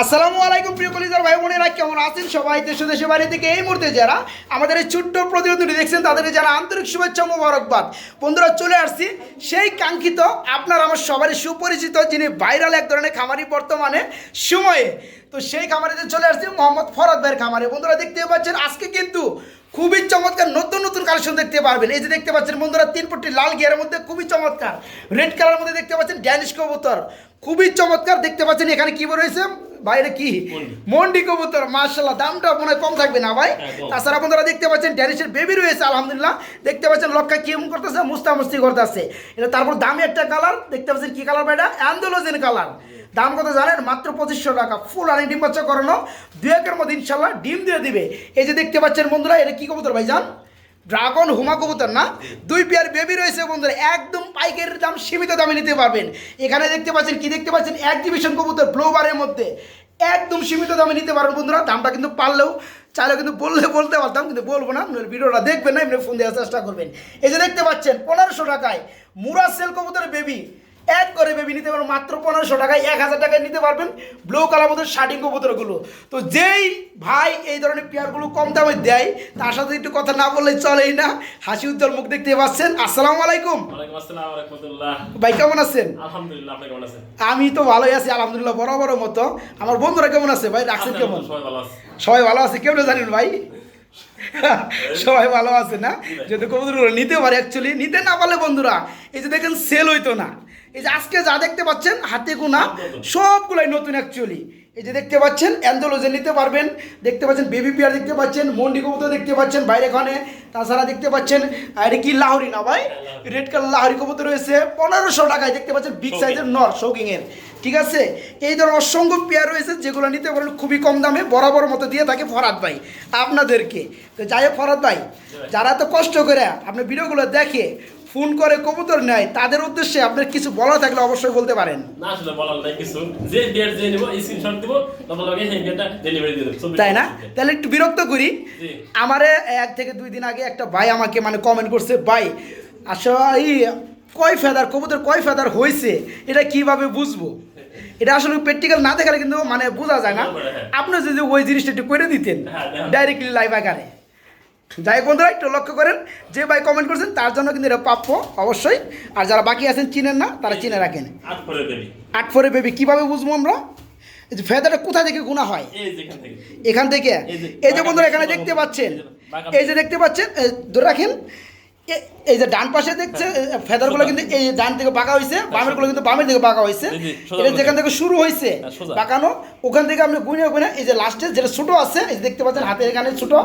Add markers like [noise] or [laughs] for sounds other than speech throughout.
আসসালামু আলাইকুম প্রিয় কলিজার ভাই বোনেরা, কেমন আছেন সবাই? দেশ ও দেশের বাড়ি থেকে এই মুহূর্তে যারা আমাদের এই ছোট্ট প্রতিবেদনটি দেখছেন, তাদের যারা আন্তরিক শুভেচ্ছা মোবারকবাদ। বন্ধুরা, চলে আসছি সেই কাঙ্ক্ষিত, আপনার আমার সবারই সুপরিচিত, যিনি ভাইরাল এক ধরনের খামারি বর্তমানে সময়ে। তো সেই খামারিতে চলে আসছি মোহাম্মদ ফরাদ ভাইয়ের খামারে। বন্ধুরা, দেখতে পাচ্ছেন, আজকে কিন্তু খুবই চমৎকার নতুন নতুন কালেকশন দেখতে পারবেন। এই যে দেখতে পাচ্ছেন বন্ধুরা, তিন পট্টি লাল গিয়ারের মধ্যে খুবই চমৎকার। রেড কালার মধ্যে দেখতে পাচ্ছেন ড্যানিশ কবুতর। খুবই চমৎকার দেখতে পাচ্ছেন, এখানে কি রয়েছে? বাইরে কি? মন্ডি। কবুতর মার্শাল্লাহ দামটা মনে হয় কম থাকবে না ভাই? তাছাড়া বন্ধুরা দেখতে পাচ্ছেন ড্যানিশের বেবি রয়েছে আলহামদুলিল্লাহ। দেখতে পাচ্ছেন লক্কা কি করতেছে মুস্তামস্তি করতেছে। এটা তারপর দামি একটা কালার দেখতে পাচ্ছেন কি কালার ভাই এটা? অ্যান্ডোলোজেন কালার দাম কত জানেন? মাত্র পঁচিশশো টাকা। ফুল আনি ডিম বাচ্চা করানো। দু একের মধ্যে ইনশাল্লাহ ডিম দিয়ে দিবে। এই যে দেখতে পাচ্ছেন বন্ধুরা এটা কি কবুতর ভাই জান ড্রাগন হুমা কবুতর না? দুই পেয়ার বেবি রয়েছে বন্ধুরা একদম পাইকারির দাম সীমিত দামে নিতে পারবেন। এখানে দেখতে পাচ্ছেন কি? দেখতে পাচ্ছেন এক্সিবিশন কবুতর ব্লোবারের মধ্যে। একদম সীমিত দামে নিতে পারবেন বন্ধুরা। দামটা কিন্তু পারলেও চাইলে কিন্তু বললে বলতে পারতাম, কিন্তু বলব না। ভিডিওটা দেখবেন না, এমনি ফোন দেওয়ার চেষ্টা করবেন। এই যে দেখতে পাচ্ছেন, পনেরোশো টাকায় মুরা সেল কবুতরের বেবি এক করে বেবি নিতে পারবেন মাত্র পনেরোশো টাকায় এক হাজার টাকায় নিতে পারবেন ব্লু কালার মধ্যে শার্টিং কবুতরগুলো। তো যেই ভাই এই ধরনের পেয়ারগুলো কম দামে দেয় তার সাথে একটু কথা না বললে চলেই না। হাসি উজ্জ্বল মুখ দেখতে পাচ্ছেন। আসসালামু আলাইকুম। ভাই কেমন আছেন? আমি তো ভালোই আছি আলহামদুলিল্লাহ বড় বড় মতো। আমার বন্ধুরা কেমন আছে ভাই? রাখছেন কেমন? সবাই ভালো আছে। সবাই ভালো আছে কেমন জানেন ভাই? সবাই ভালো আছে না? যদি কবুতরগুলো নিতে পারে অ্যাকচুয়ালি নিতে না পারলে বন্ধুরা এই যে দেখেন সেল হইতো না। এই যে আজকে যা দেখতে পাচ্ছেন হাতে গোনা সবগুলাই নতুন অ্যাকচুয়ালি এই যে দেখতে পাচ্ছেন অ্যান্ডোলোজেন নিতে পারবেন দেখতে পাচ্ছেন বেবি পিয়ার দেখতে পাচ্ছেন মন্ডি কবুতর দেখতে পাচ্ছেন বাইরে খানে তাছাড়া দেখতে পাচ্ছেন আর এটা কি লাহরি না ভাই? রেড কালার লাহরি কবুতর রয়েছে পনেরোশো টাকায় দেখতে পাচ্ছেন বিগ সাইজের নর শৌকিংয়ের ঠিক আছে? এই ধরনের অসংখ্য পেয়ার রয়েছে যেগুলো নিতে পারেন খুবই কম দামে বরাবর মতো দিয়ে থাকে ফরাদ ভাই আপনাদেরকে। তো যাই হোক ফরাদ ভাই যারা তো কষ্ট করে আপনার ভিডিওগুলো দেখে ফোন করে কবুতর নেয় তাদের উদ্দেশ্যে আপনার কিছু বলা থাকলে অবশ্যই বলতে পারেন। না আসলে বলার নাই কিছু। যে বিয়ার যে নিব স্ক্রিনশট দিব লগে সেই বিয়ারটা ডেলিভারি দিয়ে দেব। তাই না? তাহলে একটু বিরক্ত করি। আমারে এক থেকে দুই দিন আগে একটা ভাই আমাকে মানে কমেন্ট করছে ভাই আসলে এই কয় ফেদার কবুতর কয় ফেদার হয়েছে এটা কীভাবে বুঝব? এটা আসলে প্র্যাকটিক্যাল না দেখালে কিন্তু মানে বোঝা যায় না। হ্যাঁ। আপনি যদি ওই জিনিসটা একটু করে দিতেন হ্যাঁ, হ্যাঁ। ডাইরেক্টলি লাইভ আকারে। যাই হোক বন্ধুরা একটু লক্ষ্য করেন যে ভাই কমেন্ট করছেন তার জন্য কিন্তু এটা প্রাপ্য অবশ্যই। আর যারা বাকি আছেন চিনেন না তারা চিনে রাখেন। আট ফোরে বেবি কীভাবে বুঝব আমরা? ফেদাটা কোথা থেকে গুণা হয়? এখান থেকে। এই যে বন্ধুরা এখানে দেখতে পাচ্ছেন এই যে দেখতে পাচ্ছেন ধরে রাখেন এই যে ডান পাশে দেখছে ফেদারগুলো কিন্তু এই ডান থেকে পাকা হয়েছে বামেরগুলো কিন্তু বামের দিকে বাঁকা হয়েছে এটা যেখান থেকে শুরু হয়েছে পাকানো ওখান থেকে আপনি গুনে গুনে এই যে লাস্টে যেটা ছোটো আছে এই দেখতে পাচ্ছেন হাতের এখানে ছোটো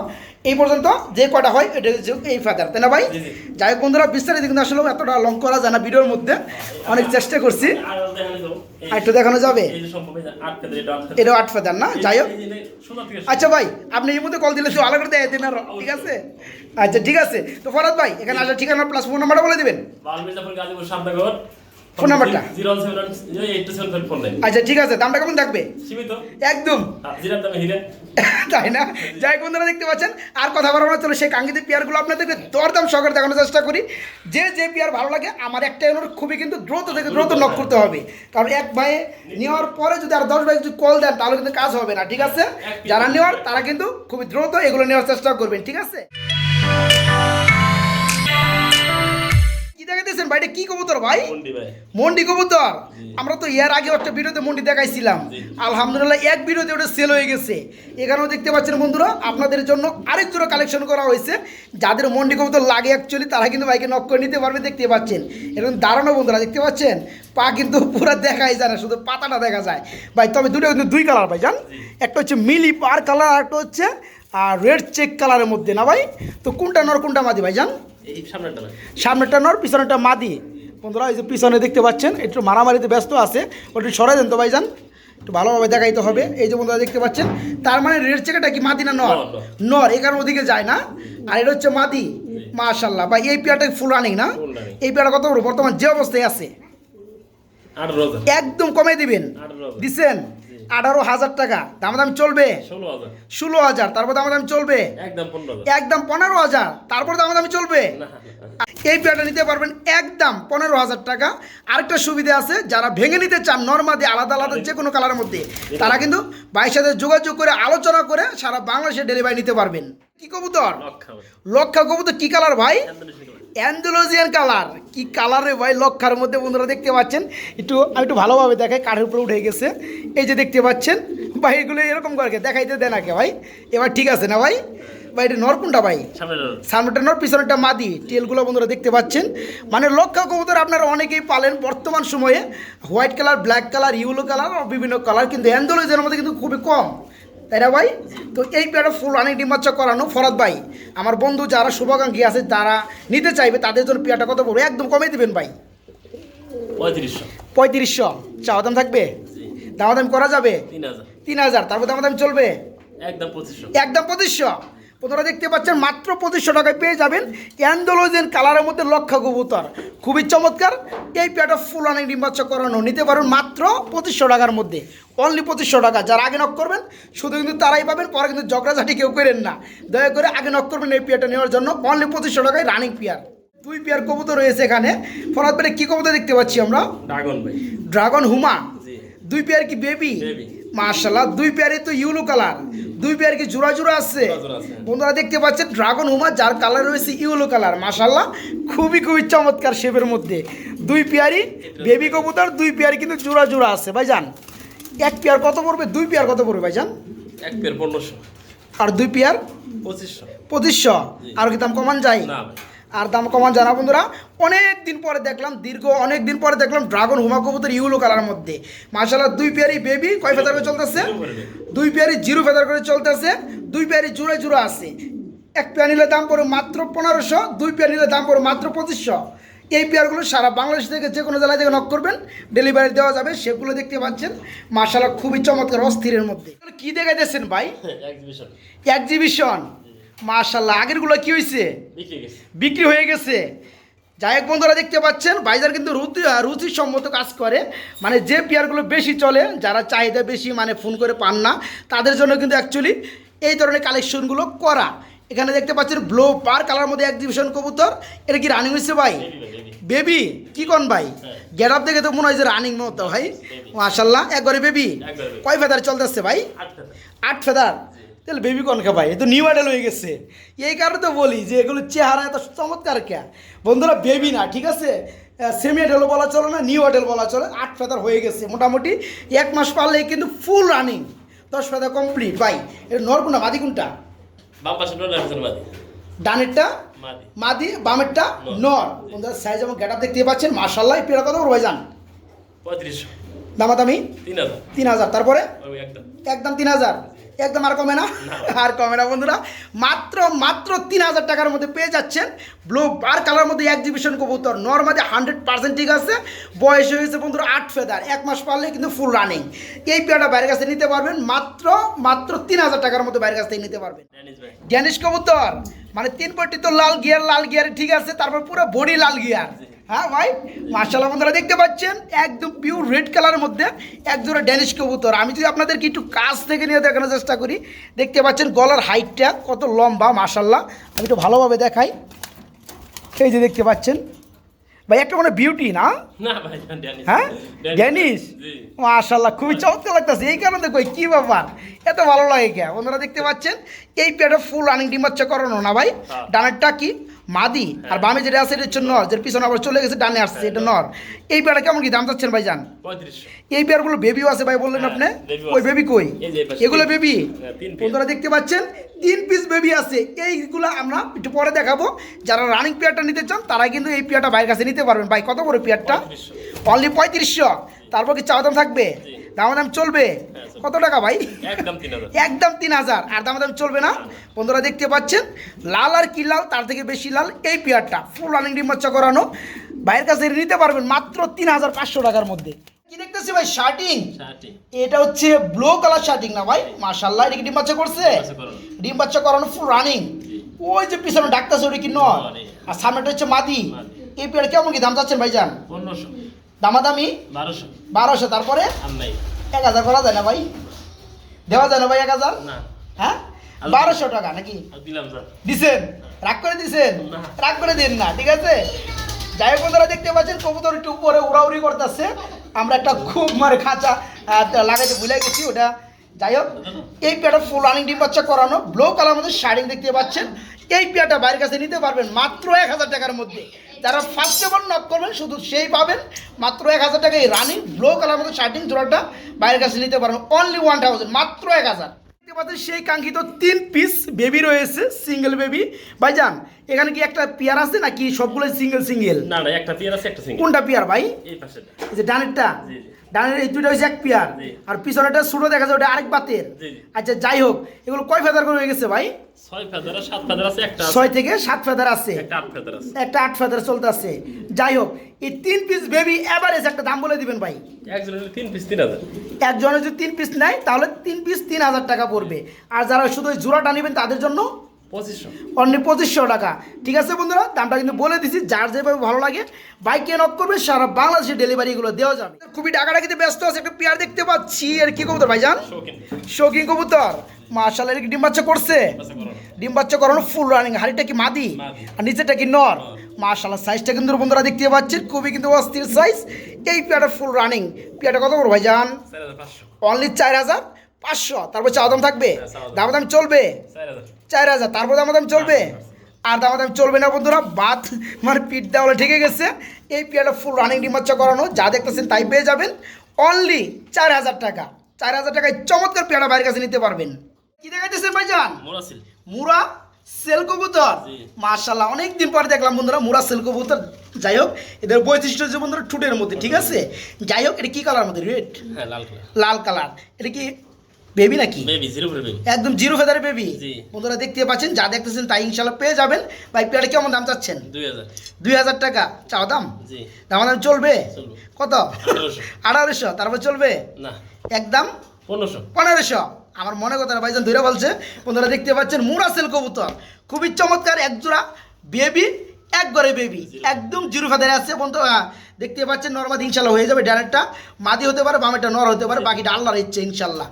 এই পর্যন্ত যে কটা হয় এটা হচ্ছে এই ফেদার তাই না ভাই। যাই হোক বন্ধুরা বিস্তারিত কিন্তু আসলে এতটা লং করা যায় না ভিডিওর মধ্যে অনেক চেষ্টা করছি। আর একটু দেখানো যাবে? এটাও আট ফেদার না? যাই হোক। আচ্ছা ভাই আপনি এর মধ্যে কল দিলে তো আলাদা করে দেয় দেন আরও, ঠিক আছে? আচ্ছা ঠিক আছে। তো ফরাদ ভাই এখানে আসলে ঠিকানা প্লাস ফোন নাম্বারটা বলে দিবেন। ফোন নাম্বারটা? আচ্ছা ঠিক আছে দামটা কেমন থাকবে? সীমিত। একদম। [laughs] তাই না? যাই বন্ধুরা দেখতে পাচ্ছেন আর কথা বলার না চলো সেই কাঙ্ক্ষিত পেয়ারগুলো আপনাদেরকে দরদাম সহকারে দেখানোর চেষ্টা করি। যে যে পেয়ার ভালো লাগে আমার একটাই অনুরোধ খুবই কিন্তু দ্রুত থেকে দ্রুত নক করতে হবে। কারণ এক ভাই নেওয়ার পরে যদি আর দশ ভাই যদি কল দেন তাহলে কিন্তু কাজ হবে না ঠিক আছে? যারা নেওয়ার তারা কিন্তু খুবই দ্রুত এগুলো নেওয়ার চেষ্টা করবেন ঠিক আছে? ভাই এটা কি কবুতর ভাই? ভাই। মন্ডি কবুতর? আমরা তো এর আগে একটা ভিডিওতে মন্ডি দেখাইছিলাম। আলহামদুলিল্লাহ এক ভিডিওতে ওটা সেল হয়ে গেছে। এখানেও দেখতে পাচ্ছেন বন্ধুরা আপনাদের জন্য আরেক জোড়া কালেকশন করা হয়েছে। যাদের মন্ডি কবুতর লাগে অ্যাকচুয়ালি তারা কিন্তু বাইকে নক করে নিতে পারবে দেখতে পাচ্ছেন। এরকম দাঁড়ানো বন্ধুরা দেখতে পাচ্ছেন? পা কিন্তু পুরো দেখাই যায় না শুধু পাতাটা দেখা যায়। ভাই তবে দুটো কিন্তু দুই কালার ভাই জান একটা হচ্ছে মিলি পার কালার আর একটা হচ্ছে আর রেড চেক কালারের মধ্যে না ভাই? তো কোনটা নর কোনটা মাদি ভাই জান ভাই সামনেরটা নর পিছনেরটা মাদি। বন্ধুরা এই যে পিছনে দেখতে পাচ্ছেন একটু মারামারিতে ব্যস্ত আছে ওটা সরাই দেন তো ভাই যান একটু ভালোভাবে দেখাইতে হবে। এই যে বন্ধুরা দেখতে পাচ্ছেন তার মানে রেড চেকাটা কি মাদি না নর? নর, এখানে ওদিকে যায় না। আর এটা হচ্ছে মাদি। মাশাল্লাহ বা এই পেয়ারটা ফুল রানিং না? এই পেয়ারটা কত বর্তমান যে অবস্থায় আছে। একদম কমে দিবেন। দিছেন? আঠারো হাজার টাকা। দামাদাম চলবে? ষোলো হাজার। তারপর দামাদাম চলবে? একদম পনেরো হাজার। তারপর দামাদামি চলবে। এই পেয়ারটা নিতে পারবেন একদম পনেরো হাজার টাকা। আরেকটা সুবিধা আছে যারা ভেঙে নিতে চান নর্মাদি আলাদা আলাদা যে কোনো কালারের মধ্যে তারা কিন্তু ভাইয়ের সাথে যোগাযোগ করে আলোচনা করে সারা বাংলাদেশে ডেলিভারি নিতে পারবেন। কি কবুতর? লক্ষা কবুতর। কি কালার ভাই। Andalusian colour. কি কালারে ভাই লক্ষার মধ্যে বন্ধুরা দেখতে পাচ্ছেন? একটু আমি একটু ভালোভাবে দেখাই কাঠের উপরে উঠে গেছে। এই যে দেখতে পাচ্ছেন ভাই এগুলো এরকম করে দেখাইতে দেন আগে ভাই। এবার ঠিক আছে না ভাই? ভাই এটা নর কোনটা ভাই। সামনেটা নর। পিছনেটা মাদি। টেলগুলো বন্ধুরা দেখতে পাচ্ছেন। মানে লক্ষা কবুতর আপনারা অনেকেই পালেন বর্তমান সময়ে। White colour black colour yellow colour বিভিন্ন কালার। কিন্তু অ্যান্ডোলজের মধ্যে কিন্তু খুবই কম। তাই না ভাই তো এই পেয়ারটা ফুল অনেক ডিমাচ্চা করানো ফরত ভাই। আমার বন্ধু যারা শুভাকাঙ্ক্ষী আছে তারা নিতে চাইবে তাদের জন্য পেয়ারটা কত পড়বে? একদম কমে দেবেন ভাই। পঁয়ত্রিশশো। পঁয়ত্রিশশো। চাওয়া দাম থাকবে? দাম দাম করা যাবে? তিন হাজার। তিন হাজার। তারপর দামাদাম চলবে? একদম পঁচিশশো। একদম পঁচিশশো। আপনারা দেখতে পাচ্ছেন মাত্র পঁচিশশো টাকায় পেয়ে যাবেন অ্যান্ডোলোজেন কালারের মধ্যে লক্ষা কবুতর। খুবই চমৎকার। এই পেয়ারটা ফুল অনেক ডিম্বাচ্ছ করানো। নিতে পারবেন মাত্র পঁচিশশো টাকার মধ্যে। অনলি পঁচিশশো টাকা। যারা আগে নক করবেন শুধু কিন্তু তারাই পাবেন পরে কিন্তু ঝগড়াঝাটি কেউ করেন না। দয়া করে আগে নক করবেন এই পেয়ারটা নেওয়ার জন্য। অনলি পঁচিশশো টাকায় রানিং পেয়ার দুই পেয়ার কবুতর রয়েছে এখানে। ফরাত পেটে কী কবুতর দেখতে পাচ্ছি আমরা? ড্রাগন ভাই। ড্রাগন হুমা। দুই পেয়ার কি বেবি। মার্শাল্লাহ দুই পেয়ারই তো ইউলো কালার। দুই পেয়ার কি জোড়া জোড়া আছে। বন্ধুরা দেখতে পাচ্ছেন ড্রাগন হুমা যার কালার রয়েছে ইউলো কালার। মার্শাল্লাহ খুবই খুবই চমৎকার শেপের মধ্যে। দুই পেয়ারই বেবি কবুতর দুই পেয়ার কিন্তু জোড়া জোড়া আছে। ভাইজান এক পেয়ার কত পড়বে? দুই পেয়ার কত পড়বে ভাইজান? এক পেয়ার পনেরোশো। আর দুই পেয়ার পঁচিশশো। পঁচিশশো। আর কি দাম কমান যায়? না ভাই। আর দাম কমান জানা বন্ধুরা। অনেক দিন পরে দেখলাম দীর্ঘ অনেক দিন পরে দেখলাম ড্রাগন হুমা কবুতর ইউলো কালার মধ্যে। মার্শাল্লাহ দুই পেয়ারি বেবি কয় ফেদার করে চলতেছে। দুই পেয়ারি জিরো ফেদার করে চলতেছে দুই পেয়ারি জুড়ে জুড়ে আছে। এক পেয়ার নিলে দাম পড়ে মাত্র পনেরোশো দুই পেয়ার নিলে দাম পড়ে মাত্র পঁচিশশো। এই পেয়ারগুলো সারা বাংলাদেশ থেকে যে কোনো জেলায় থেকে নক করবেন ডেলিভারি দেওয়া যাবে সেগুলো দেখতে পাচ্ছেন। মার্শাল্লাহ খুবই চমৎকার অস্থিরের মধ্যে। কি দেখে দেখাইতেছেন ভাই? এক্সিবিশন এক্সিবিশন মার্শাল্লাহ আগেরগুলো কি হয়েছে বিক্রি হয়ে গেছে। যাই হোক বন্ধুরা দেখতে পাচ্ছেন বাইজার কিন্তু রুচি রুচিসম্মত কাজ করে। মানে যে পেয়ারগুলো বেশি চলে যারা চাহিদা বেশি মানে ফোন করে পান না তাদের জন্য কিন্তু অ্যাকচুয়ালি এই ধরনের কালেকশনগুলো করা। এখানে দেখতে পাচ্ছেন ব্লো পার কালার মধ্যে এক্সিবিশন কবুতর। এটা কি রানিং হয়েছে ভাই। বেবি কি কোন ভাই? হ্যাঁ। গেট আপ দেখে তো মনে হয় যে রানিং মতো ভাই। মাশাল্লাহ একবারে বেবি। কয় ফেদার চলতেছে ভাই? আট ফেদার তাহলে বেবি কনকা ভাই এ তো নিউ আইডাল হয়ে গেছে। এই কারণে তো বলি যে এগুলো চেহারা এত চমৎকার কে বন্ধুরা বেবি না ঠিক আছে? সেমি আইডালও বলা চলে না নিউ আইডাল বলা চলে। আট ফেদার হয়ে গেছে মোটামুটি। এক মাস পারলেই কিন্তু ফুল রানিং দশ ফেদার কমপ্লিট ভাই এটা নর কোনটা মাদি কোনটা? ডানেরটা? মাদি। বামেরটা? নর। বন্ধুরা সাইজ এবং গেট আপ দেখতে পাচ্ছেন? মার্শাল্লাহ পেয়ারা কত ভাই যান পঁয়ত্রিশশো। দামাদামি তিন হাজার। তিন হাজার। তারপরে? একদম। তিন হাজার। একদম আর কমে না? আর কমে না বন্ধুরা। মাত্র মাত্র তিন হাজার টাকার মধ্যে পেয়ে যাচ্ছেন ব্লু বার কালার মধ্যে এক্সিবিশন কবুতর। নর্মালি হান্ড্রেড পার্সেন্ট ঠিক আছে। বয়স হয়েছে বন্ধুরা আট ফেদার এক মাস পারলে কিন্তু ফুল রানিং এই পেয়ারটা বাইরের কাছে নিতে পারবেন। মাত্র মাত্র তিন হাজার টাকার মধ্যে বাইরের কাছ থেকে নিতে পারবেন। ড্যানিশ ভাই। কবুতর। মানে তিন পট্টি তো লাল গিয়ার লাল গিয়ার ঠিক আছে। তারপর পুরো বডি লাল গিয়ার হ্যাঁ ভাই মার্শাল্লাহ বন্ধুরা দেখতে পাচ্ছেন একদম পিওর রেড কালারের মধ্যে এক জোড়া ড্যানিশ কবুতর। আমি যদি আপনাদেরকে একটু কাছ থেকে নিয়ে দেখানোর চেষ্টা করি দেখতে পাচ্ছেন গলার হাইটটা কত লম্বা মার্শাল্লাহ আমি একটু ভালোভাবে দেখাই। এই যে দেখতে পাচ্ছেন। ভাই একটা মানে বিউটি না? হ্যাঁ? ড্যানিশ জি। মাশাল্লাহ খুবই চমৎকার লাগতেছে। এই কারণে দেখো কি ব্যাপার? এত ভালো লাগে কে বন্ধুরা দেখতে পাচ্ছেন এই পেটে ফুল রানিং ডিম বাচ্চা করানো না ভাই। হ্যাঁ। ডানেরটা কি? মাদি আর বামে যেটা আছে এটা হচ্ছে নর যেটা পিছনে আবার চলে গেছে ডানে আসছে এটা নর। এই পেয়ারটা কেমন কি দাম চাচ্ছেন ভাই জান এই পেয়ারগুলো বেবিও আছে ভাই বললেন হ্যাঁ, আপনি? ওই বেবি কই? যে এগুলো বেবি হ্যাঁ, বন্ধুরা দেখতে পাচ্ছেন তিন পিস বেবি আছে। এইগুলো আমরা একটু পরে দেখাবো। যারা রানিং পেয়ারটা নিতে চান তারা কিন্তু এই পেয়ারটা ভাইয়ের কাছে নিতে পারবেন। ভাই কত করে পেয়ারটা। অনলি পঁয়ত্রিশশো। তারপর কি চাওয়া দাম থাকবে? জি। দাম দাম চলবে। হ্যাঁ, কত টাকা ভাই? একদম তিন হাজার। আর দাম দাম চলবে না? বন্ধুরা দেখতে পাচ্ছেন লাল আর কি লাল তার থেকে বেশি লাল এই পেয়ারটা। ফুল রানিং ডিম বাচ্চা করানো। ভাইয়ের কাছে নিতে পারবেন মাত্র তিন হাজার পাঁচশো টাকার মধ্যে। কি দেখতেছি ভাই? শার্টিং এটা হচ্ছে ব্লু কালার শার্টিং না ভাই? মাশাল্লাহ এটা কি ডিম বাচ্চা করছে? বাচ্চা ডিম বাচ্চা করানো ফুল রানিং ওই যে পিছনে ডাক্তার ওটা কি নয়। আর সামনেটা হচ্ছে মাদি। মাদি। এই পেয়ার কেমন কি দাম চাচ্ছেন ভাইজান? পনেরোশো। দামাদামি? বারোশো। বারোশো তারপরে? এক হাজার করা যায় না ভাই? দেওয়া যায় না ভাই এক হাজার? হ্যাঁ? বারোশো টাকা নাকি? দিছেন? রাগ করে দিছেন। রাগ করে দিন না ঠিক আছে? যাই হোক বন্ধুরা দেখতে পাচ্ছেন কবুতর একটু উপরে উড়াউড়ি করতেছে। আমরা একটা খুব মানে খাঁচা লাগাইতে ভুলে গেছি ওটা যাই হোক। এই পেয়ারটা ফুল রানিং ডিম বাচ্চা করানো ব্লু কালার মধ্যে শাড়ি দেখতে পাচ্ছেন। এই পেয়াটা বাইরের কাছে নিতে পারবেন মাত্র এক হাজার টাকার মধ্যে। যারা ফার্স্ট এবার নক করবেন, শুধু সেই পাবেন। মাত্র এক হাজার টাকা এই রানিং ব্লো কালার মতো শার্টিং জোড়াটা বাইরের কাছে নিতে পারবেন অনলি ওয়ান থাউজেন্ড মাত্র এক হাজার। সেই কাঙ্ক্ষিত তিন পিস বেবি রয়েছে সিঙ্গেল বেবি ভাইজান এখানে কি একটা পেয়ার আছে নাকি সবগুলো সিঙ্গেল সিঙ্গেল না না একটা পেয়ার আছে একটা সিঙ্গেল কোনটা পেয়ার ভাই? এই পাশে। এই যে ডানেরটা? জি, জি। ডানের এই দুটো হচ্ছে এক পেয়ার। আর পিছনেটা ছোটো দেখা যায় ওটা আরেক বাতের। আচ্ছা যাই হোক এগুলো কয় ফেদার করে হয়ে গেছে ভাই? ছয় থেকে সাত ফেদার আছে। একটা আট ফেদার চলতে আছে যাই হোক এই তিন পিস বেবি এভারেজ একটা দাম বলে দিবেন ভাই। একজনের যদি তিন পিস নেয় তাহলে তিন পিস তিন হাজার টাকা পড়বে। আর যারা শুধু জোড়াটা নেবেন তাদের জন্য পঁচিশশো অনলি পঁচিশশো টাকা। ঠিক আছে বন্ধুরা? দামটা কিন্তু বলে দিছি যার যেভাবে ভালো লাগে বাইকে নক করবে সারা বাংলাদেশে ডেলিভারিগুলো দেওয়া যাবে। খুবই ডাকাডাকিতে ব্যস্ত আছে একটা পেয়ার দেখতে পাচ্ছি। আর কি কবুতর ভাইজান? শৌখিন। কবুতর। মার্শাল এর কি ডিম বাচ্চা করছে। ডিম বাচ্চা করানো ফুল রানিং হাড়িটা কি মাদি। আর নিচেটা কি নর? মার্শাল্লাহ সাইজটা কিন্তু বন্ধুরা দেখতে পাচ্ছেন খুবই কিন্তু অস্থির সাইজ এই পেয়ারটা ফুল রানিং পেয়ারটা কত করব ভাইজান? অনলি চার হাজার? পাঁচশো তারপর চাওয়া দাম থাকবে? হ্যাঁ, দাম। চলবে? চার হাজার। তারপর দাম দাম চলবে আর দাম দাম চলবে না বন্ধুরা বাদ মানে পিঠ দেওয়ালে ঠেকে গেছে। এই পেয়ারটা ফুল রানিং ডিম করানো যা দেখতেছেন তাই পেয়ে যাবেন। অনলি চার হাজার টাকা। চার হাজার টাকায় চমৎকার পেয়ারা বাইরের কাছে নিতে পারবেন। কি দেখাইতেছেন ভাইজান? মুরা সেল কবুতর। মার্শাল্লাহ অনেক দিন পরে দেখলাম বন্ধুরা মুরা সেল কবুতর। যাই হোক এদের বৈশিষ্ট্য হচ্ছে বন্ধুরা ঠুটের মধ্যে ঠিক আছে? যাই হোক এটা কি কালার মধ্যে? রেড হ্যাঁ লাল কালার এটা কি বেবি নাকি? বেবি জিরো বেবি একদম জিরো ফেদারে বেবি বন্ধুরা দেখতে পাচ্ছেন যা দেখতেছেন তাই ইনশাল্লাহ পেয়ে যাবেন। ভাই পেয়ারে কেমন দাম চাচ্ছেন? দুই হাজার। টাকা। চাও দাম? দাম দাম চলবে। কত? আঠারোশো। তারপর চলবে? না। একদম পনেরোশো। পনেরোশো। আমার মনে কথা ভাইজান ধরে বলছে। বন্ধুরা দেখতে পাচ্ছেন মুরাসেল কবুতর। খুবই চমৎকার একজোড়া বেবি এক ঘরে বেবি একদম জিরো ফেদারে আছে বন্ধু দেখতে পাচ্ছেন নর্মাল ইনশাল্লাহ হয়ে যাবে ডানেরটা। মাদি হতে পারে বামেরটা নর হতে পারে বাকিটা আল্লাহর ইচ্ছে ইনশাল্লাহ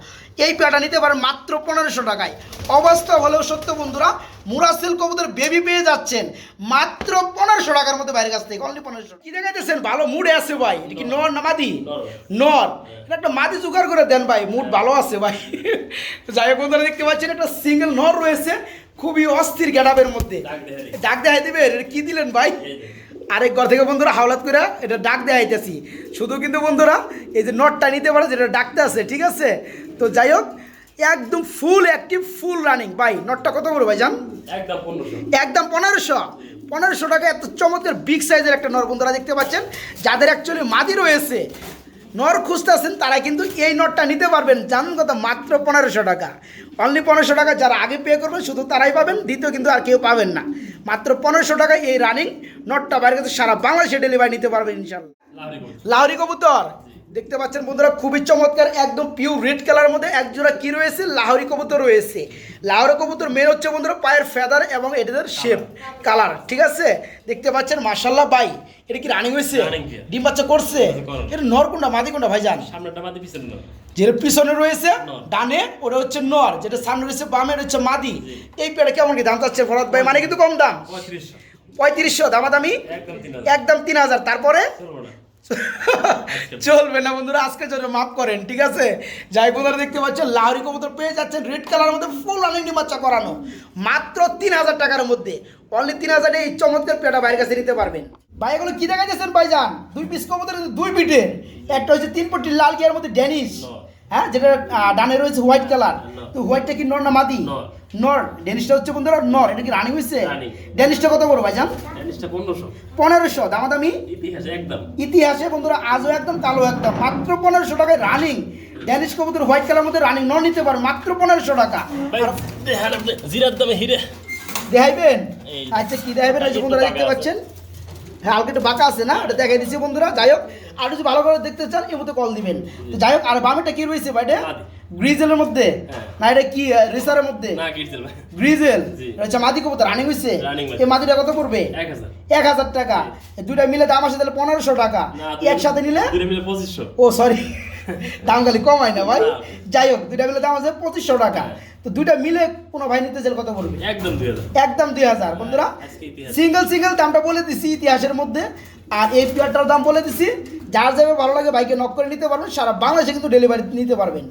এই পেয়াটা নিতে পারেন মাত্র পনেরোশো টাকায়। অবস্থা হলেও সত্য বন্ধুরা মুরাসেল কবুতর বেবি পেয়ে যাচ্ছেন মাত্র পনেরোশো টাকার মধ্যে বাইরের কাছ থেকে অনলি পনেরোশো কি দেখাইতেছেন? ভালো মুডে আছে ভাই এটা কি নর না মাদি। নর। একটা মাদি জোগাড় করে দেন ভাই মুড ভালো আছে ভাই। [laughs] যাই হোক বন্ধুরা দেখতে পাচ্ছেন একটা সিঙ্গেল নর রয়েছে। খুবই অস্থির গ্যাডাপের মধ্যে। ডাক দেয় দেখাই দিবে? কি দিলেন ভাই? আরেক ঘর থেকে বন্ধুরা হাওলাত করে এটা ডাক দেখাইতেছি শুধু কিন্তু বন্ধুরা এই যে নটটা নিতে পারে যেটা ডাকতে আছে ঠিক আছে? তো যাই হোক একদম ফুল অ্যাক্টিভ ফুল রানিং ভাই নটটা কত করে ভাই জান একদম পনেরোশো। একদম পনেরোশো। পনেরোশো টাকা এত চমৎকার বিগ সাইজের একটা নর বন্ধুরা দেখতে পাচ্ছেন। যাদের অ্যাকচুয়ালি মাদি রয়েছে নর খুঁজতেছেন তারা কিন্তু এই নটটা নিতে পারবেন। জানুন কথা মাত্র পনেরোশো টাকা। অনলি পনেরোশো টাকা যারা আগে পে করবেন শুধু তারাই পাবেন দ্বিতীয় কিন্তু আর কেউ পাবেন না। মাত্র পনেরোশো টাকায় এই রানিং নটটা বাইরে কিন্তু সারা বাংলাদেশে ডেলিভারি নিতে পারবেন ইনশাল্লাহ লাহরি কবুতর। দেখতে পাচ্ছেন বন্ধুরা খুবই চমৎকার একদম পিওর রেড কালারের মধ্যে এক জোড়া কি রয়েছে? লাহরি কবুতর রয়েছে। লাহরি কবুতর মেন হচ্ছে বন্ধুরা পায়ের ফেদার এবং এটাদের শেপ কালার ঠিক আছে? দেখতে পাচ্ছেন মার্শাল্লাহ বাই এটা কি রানিং হয়েছে? ডিম বাচ্চা করছে? করো। এটা নর কোনটা মাদি কোনটা ভাইজান? সামনেটা মাদি পিছনে যেটা পিছনে রয়েছে ডানে ওটা হচ্ছে নর যেটা সামনে রয়েছে বামে হচ্ছে মাদি। এই পেয়ারা কেমন কি দাম চাচ্ছে ফরাদ ভাই? মানে কিন্তু কম দাম। পঁয়ত্রিশশো। দামাদামি? একদম তিন হাজার। তারপরে? [laughs] চলবো না বন্ধুরা আজকের জন্য মাফ করেন ঠিক আছে? যাই বন্ধুরা দেখতে পাচ্ছেন লাহরি কবুতর পেয়ে যাচ্ছেন রেড কালারের মধ্যে ফুল রানিং বাচ্চা করানো। মাত্র তিন হাজার টাকার মধ্যে। অনলি তিন হাজারে এই চমৎকার পেটা বাইরের কাছে নিতে পারবেন। ভাই এগুলো কি দেখা যাচ্ছেন ভাইজান? দুই পিস কবুতর দুই পিঠের একটা হচ্ছে তিন পট্টির লাল গিয়ার মধ্যে ড্যানিশ হ্যাঁ যেটা ডানে রয়েছে হোয়াইট কালার। তো হোয়াইটটা কি নর না মাদি? নর। নর ড্যানিশটা হচ্ছে বন্ধুরা নর। এটা কি রানিং হয়েছে রানিং। ড্যানিশটা কত বড় ভাইজান? পনেরোশো। দামাদামি? ইতিহাস একদম। ইতিহাসে বন্ধুরা আজও একদম কালো একদম। মাত্র পনেরোশো টাকায় রানিং। ড্যানিশ কবুতর হোয়াইট কালার মধ্যে রানিং। ন নিতে পারো মাত্র পনেরোশো টাকা। জিরার দামে হিরে। দেখাইবেন? আচ্ছা কি দেখাইবেন? এই যে বন্ধুরা দেখতে পাচ্ছেন? হ্যাঁ হালকা একটু বাঁকা আছে না? ওটা দেখাই দিচ্ছি বন্ধুরা। যাই হোক আর যদি ভালো করে দেখতে চান এর মধ্যে কল দিবেন। তো যাই হোক আর বামেটা কি রয়েছে মাদি। গ্রিজেলের মধ্যে? হ্যাঁ। না এটা কি রেসারের মধ্যে? না গ্রিজেল জি। হচ্ছে মাদি কবুতর রানিং Running এই মাদিটা কত পড়বে? এক হাজার। টাকা। দুইটা মিলে দাম আসে তাহলে পনেরোশো টাকা। একসাথে নিলে? মিলে ও সরি দাম খালি কমায় না ভাই। যাই হোক দুইটা মিলে দাম আছে পঁচিশশো টাকা। তো দুইটা মিলে কোনো ভাই নিতে চাইলে কত পড়বে? একদম দুই হাজার। একদম দুই হাজার। বন্ধুরা সিঙ্গেল সিঙ্গেল দামটা বলে দিছি ইতিহাসের মধ্যে। আর এই পেয়ারটার দাম বলে দিছি। যার যাবে ভালো লাগে বাইকে নক করে নিতে পারবেন। সারা বাংলাদেশে কিন্তু ডেলিভারি নিতে পারবেন।